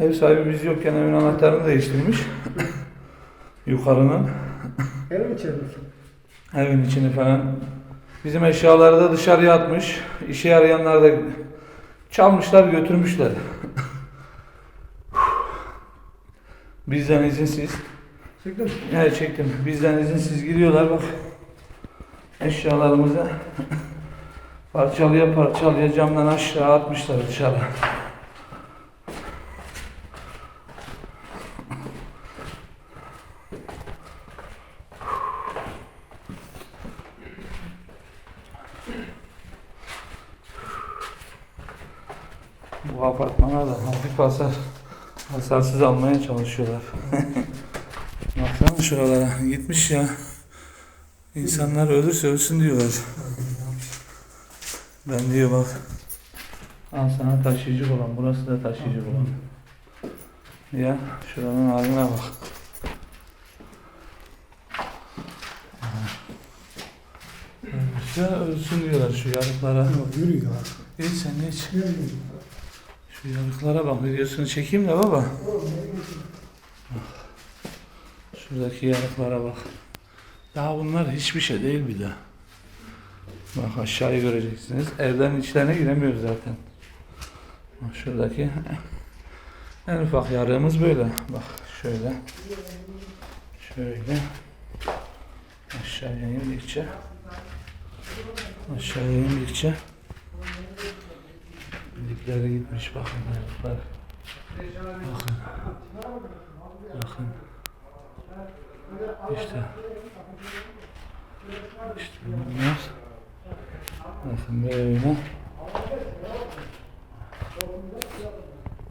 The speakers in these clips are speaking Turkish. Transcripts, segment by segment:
Ev sahibi biz yokken evin anahtarını değiştirmiş. Yukarının. Evin misin? Evin içini falan. Bizim eşyaları da dışarıya atmış. İşe yarayanlar da çalmışlar götürmüşler. Bizden izinsiz. Çıktın mı? Evet çektim. Bizden izinsiz giriyorlar bak. Eşyalarımızı parçalıya parçalıya camdan aşağı atmışlar dışarı. Bu apartmana da hafif hasar hasarsız almaya çalışıyorlar. Baksana şuralara gitmiş ya. İnsanlar ölürse ölsün diyorlar. Ben diyor bak. Al sana taşıyıcı olan. Burası da taşıyıcı olan. Ya şuranın haline bak. Ölsün diyorlar şu yarıklara. Yok yürüyor. Geç sen geç. Yürüyor. Şu yarıklara bak videosunu çekeyim de baba. Şuradaki yarıklara bak. Daha bunlar hiçbir şey değil bir de. Bak aşağıyı göreceksiniz. Evlerin içlerine giremiyoruz zaten. Bak şuradaki en ufak yarığımız böyle. Bak şöyle. Şöyle. Aşağıya indikçe. Aşağıya indikçe. Dipleri gitmiş bakın yarıklar. Bakın. Bakın. İşte. İşte bunlar. Bakın böyle.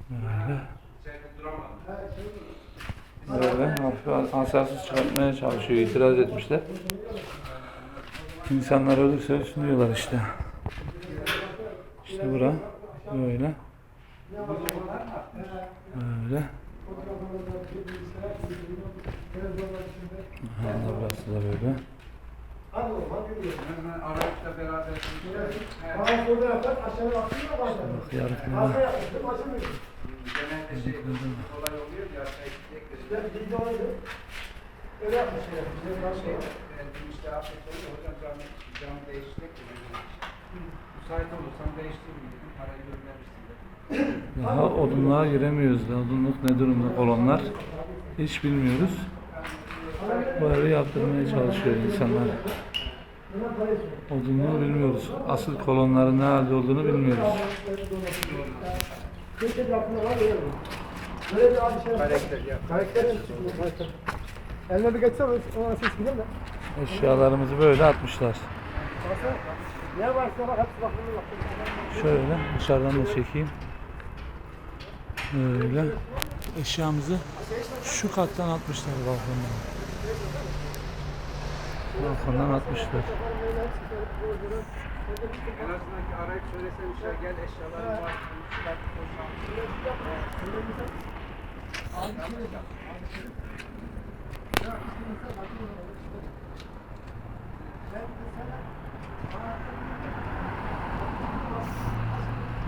Böyle. Böyle hafif hasarsız çıkartmaya çalışıyor. İtiraz etmişler. İnsanlar ölürse ölsün diyorlar işte. İşte bura. Böyle. Böyle. Aha, burası da böyle. Hadi oğlum cam, cam değiştirmek de dedi. Müsait olursan değiştireyim dedim parayı göndermişsin dedim. Daha odunluğa giremiyoruz da odunluk ne durumda kolonlar hiç bilmiyoruz. Bu evi yaptırmaya çalışıyor insanlar. Odunluğu bilmiyoruz. Asıl kolonların ne halde olduğunu bilmiyoruz. Böyle bir abi şey. Karakter ya. Karakterin çıkıyor karakter. Eline bir geçsem ona ses gidelim de. Eşyalarımızı böyle atmışlar. Şöyle dışarıdan da çekeyim. Böyle. Eşyamızı şu kattan atmışlar balkondan. Balkondan atmışlar. En azından ki arayıp söylesen işte gel eşyalarım var. Çıkart, boşalt.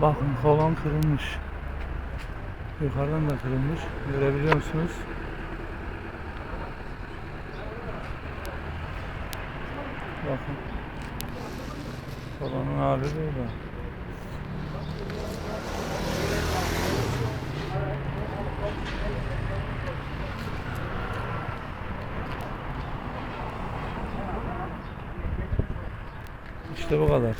Bakın kolon kırılmış. Yukarıdan da kırılmış. Görebiliyor musunuz? Bakın. Kolonun hali böyle. İşte bu kadar.